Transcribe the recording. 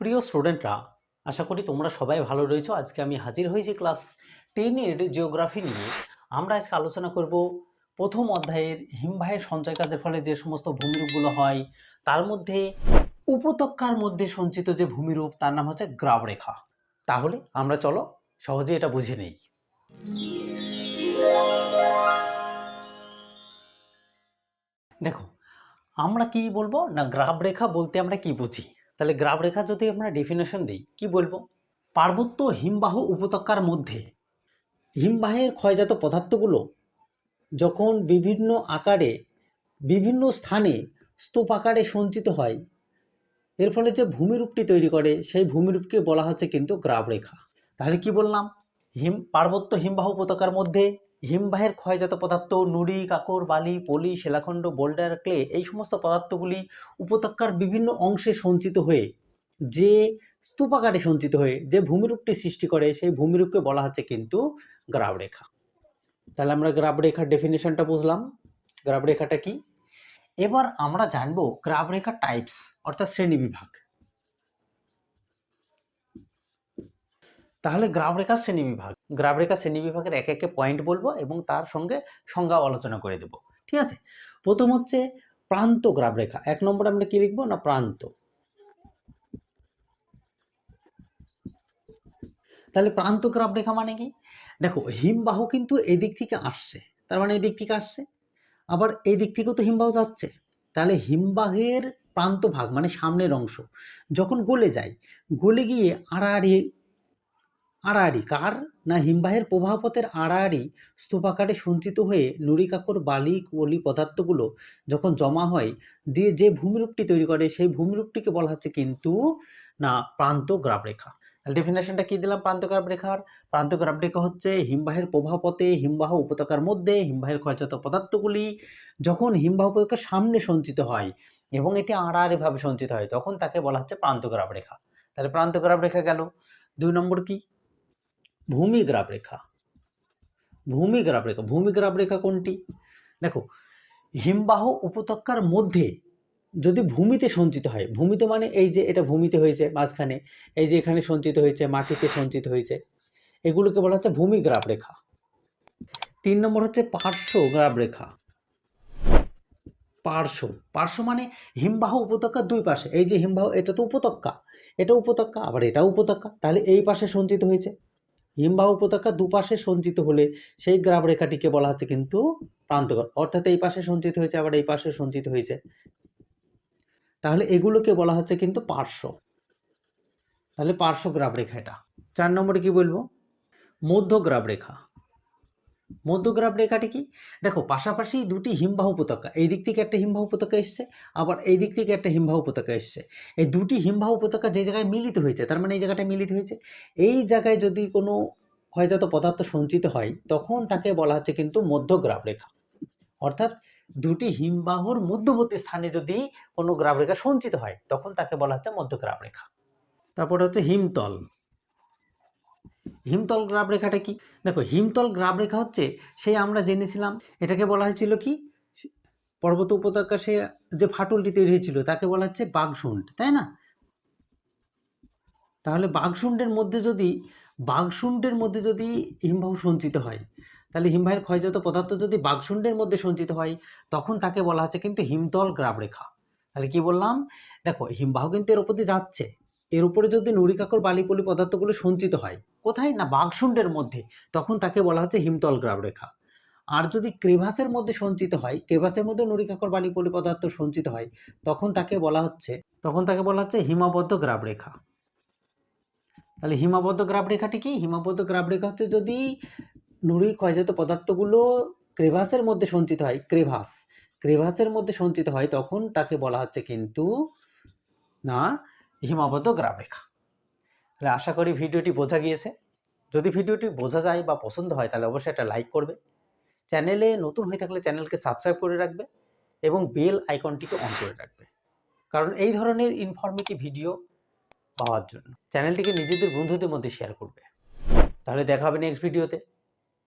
প্রিয় স্টুডেন্টরা, আশা করি তোমরা সবাই ভালো রয়েছো। আজকে আমি হাজির হয়েছি ক্লাস টেনের জিওগ্রাফি নিয়ে। আমরা আজকে আলোচনা করব প্রথম অধ্যায়ের হিমবাহের সঞ্চয় কাজের ফলে যে সমস্ত ভূমিরূপগুলো হয়, তার মধ্যে উপত্যকার মধ্যে সঞ্চিত যে ভূমিরূপ, তার নাম হচ্ছে গ্রাবরেখা। তাহলে আমরা চলো সহজে এটা বুঝে নেই। দেখো, আমরা কি বলব? না, গ্রাবরেখা বলতে আমরা কি বুঝি? তাহলে গ্রাবরেখা যদি আমরা ডেফিনেশন দিই, কি বলব? পার্বত্য হিমবাহ উপত্যকার মধ্যে হিমবাহের ক্ষয়জাত পদার্থগুলো যখন বিভিন্ন আকারে, বিভিন্ন স্থানে স্তূপ আকারে সঞ্চিত হয়, এর ফলে যে ভূমিরূপটি তৈরি করে, সেই ভূমিরূপকে বলা হচ্ছে কিন্তু গ্রাবরেখা তাহলে কি বললাম? হিম, পার্বত্য হিমবাহ উপত্যকার মধ্যে হিমবাহের ক্ষয়জাত পদার্থ, নুড়ি, কাকর, বালি, পলি, শিলাখণ্ড, বোল্ডার, ক্লে, এই সমস্ত পদার্থগুলি উপত্যকার বিভিন্ন অংশে সঞ্চিত হয়ে, যে স্তূপাকারে সঞ্চিত হয়ে, যে ভূমিরূপটি সৃষ্টি করে, সেই ভূমিরূপকে বলা হচ্ছে কিন্তু গ্রাবরেখা। তাহলে আমরা গ্রাবরেখার ডেফিনেশনটা বুঝলাম। গ্রাবরেখাটা কি? এবার আমরা জানব গ্রাবরেখার টাইপস অর্থাৎ শ্রেণীবিভাগ তাহলে গ্রাবরেখার শ্রেণীবিভাগ গ্রাবরেখার শ্রেণীবিভাগের এক একে পয়েন্ট বলব এবং তার সঙ্গে সংজ্ঞা আলোচনা করে দেব। ঠিক আছে? প্রথম হচ্ছে প্রান্ত গ্রাবরেখা এক নম্বরে আমরা কি লিখব? না, প্রান্ত। তাহলে প্রান্ত গ্রাবরেখা মানে কি? দেখো, হিমবাহ কিন্তু এদিক থেকে আসছে। তার মানে এদিক থেকে আসছে। আবার এই দিক থেকেও তো হিমবাহ যাচ্ছে। তাহলে হিমবাহের প্রান্ত ভাগ মানে সামনের অংশ, যখন গলে যায়, গলে গিয়ে আড়াআড়ি আড়াআড়ি। কার না হিমবাহের প্রবাহপথের আড়াআড়ি স্তূপাকারে সঞ্চিত হয়ে নুড়িকাকর বালি, কলি পদার্থগুলো যখন জমা হয়, দিয়ে যে ভূমিরূপটি তৈরি করে, সেই ভূমিরূপটিকে বলা হচ্ছে কিন্তু না প্রান্ত গ্রাবরেখা। ডেফিনেশনটা কি দিলাম প্রান্তগ্রাব রেখার প্রান্তগ্রাব রেখা হচ্ছে হিমবাহের প্রবাহপথে হিমবাহ উপত্যকার মধ্যে হিমবাহের ক্ষয়জাত পদার্থগুলি যখন হিমবাহ উপত্যকার সামনে সঞ্চিত হয় এবং এটি আড়াআড়িভাবে সঞ্চিত হয়, তখন তাকে বলা হচ্ছে প্রান্তগ্রাব রেখা তাহলে প্রান্তগ্রাব রেখা গেল। দুই নম্বর কি? ভূমিগ্রাব রেখা ভূমিগ্রাব রেখা ভূমিগ্রাব রেখা কোনটি? দেখো, হিমবাহ উপত্যকার মধ্যে যদি ভূমিতে সঞ্চিত হয়, ভূমিতে মানে এই যে এটা ভূমিতে হয়েছে মাঝখানে, এই যে এখানে সঞ্চিত হয়েছে, মাটিতে সঞ্চিত হয়েছে, এগুলোকে বলা হচ্ছে ভূমিগ্রাব রেখা তিন নম্বর হচ্ছে পার্শ্ব গ্রাব রেখা পার্শ্ব পার্শ্ব মানে হিমবাহ উপত্যকার দুই পাশে, এই যে হিমবাহ, এটা তো উপত্যকা, এটা উপত্যকা, আবার এটা উপত্যকা, তাহলে এই পাশে সঞ্চিত হয়েছে। হিমবাহ উপত্যকা দুপাশে সঞ্চিত হলে সেই গ্রাম রেখাটিকে বলা হচ্ছে কিন্তু প্রান্তকর অর্থাৎ এই পাশে সঞ্চিত হয়েছে, আবার এই পাশে সঞ্চিত হয়েছে। তাহলে এগুলোকে বলা হচ্ছে কিন্তু পার্শ্ব। তাহলে পার্শ্ব গ্রাফ রেখা এটা। চার নম্বরে কি বলব? মধ্য গ্রাফ রেখা। মধ্যগ্রাব রেখাটি কি? দেখো, পাশাপাশি দুটি হিমবাহ উপত্যকা, এই দিক থেকে একটা হিমবাহ উপত্যকা এসছে, আবার এই দিক থেকে একটা হিমবাহ উপত্যকা এসছে। এই দুটি হিমবাহ উপত্যকা যে জায়গায় মিলিত হয়েছে, তার মানে এই জায়গাটায় মিলিত হয়েছে। এই জায়গায় যদি কোনো ক্ষয়জাত পদার্থ সঞ্চিত হয়, তখন তাকে বলা হচ্ছে কিন্তু মধ্যগ্রাব রেখা। অর্থাৎ দুটি হিমবাহর মধ্যবর্তী স্থানে যদি কোনো গ্রাব রেখা সঞ্চিত হয়, তখন তাকে বলা হচ্ছে মধ্যগ্রাব রেখা। তারপর হচ্ছে হিমতল। হিমতল গ্রাব রেখাটা কি? দেখো, হিমতল গ্রাব রেখা হচ্ছে সেই আমরা জেনেছিলাম। এটাকে বলা হয়েছিল কি? পর্বত উপত্যকা সে যে ফাটলটি তৈরি হয়েছিল, তাকে বলা হচ্ছে বাঘশুণ্ড তাই না? তাহলে বাঘশুণ্ডের মধ্যে যদি বাঘশুণ্ডের মধ্যে যদি হিমবাহ সঞ্চিত হয়, তাহলে হিমবাহের ক্ষয়জাত পদার্থ যদি বাঘশুণ্ডের মধ্যে সঞ্চিত হয়, তখন তাকে বলা হচ্ছে কিন্তু হিমতল গ্রাব রেখা। তাহলে কি বললাম? দেখো, হিমবাহ কিন্তু এর উপর দিয়ে যাচ্ছে। এর উপরে যদি নুড়িকাকর বালিপলি পদার্থগুলো সঞ্চিত হয়, কোথায়? না বাঘশুণ্ডের মধ্যে। তখন তাকে বলা হচ্ছে হিমতল রেখা। আর যদি ক্রেভাসের মধ্যে সঞ্চিত হয়, ক্রেভাসের মধ্যে নুড়িকাকর বালিপলি পদার্থ সঞ্চিত হয়, তখন তাকে বলা হচ্ছে, তখন তাকে বলা হচ্ছে হিমাবদ্ধ রেখা। তাহলে হিমাবদ্ধ রেখাটি কি? হিমাবদ্ধ রেখা হচ্ছে যদি নুড়ি ক্ষয়জাত পদার্থগুলো ক্রেভাসের মধ্যে সঞ্চিত হয়, ক্রেভাস, ক্রেভাসের মধ্যে সঞ্চিত হয়, তখন তাকে বলা হচ্ছে কিন্তু না হিমাবদ্ধ গ্রাব রেখা তাহলে আশা করি ভিডিওটি বোঝা গিয়েছে। যদি ভিডিওটি বোঝা যায় বা পছন্দ হয়, তাহলে অবশ্যই একটা লাইক করবে। চ্যানেলে নতুন হয়ে থাকলে চ্যানেলকে সাবস্ক্রাইব করে রাখবে এবং বেল আইকনটিকে অন করে রাখবে। কারণ এই ধরনের ইনফরমেটিভ ভিডিও পাওয়ার জন্য। চ্যানেলটিকে নিজেদের বন্ধুদের মধ্যে শেয়ার করবে। তাহলে দেখা হবে নেক্সট ভিডিওতে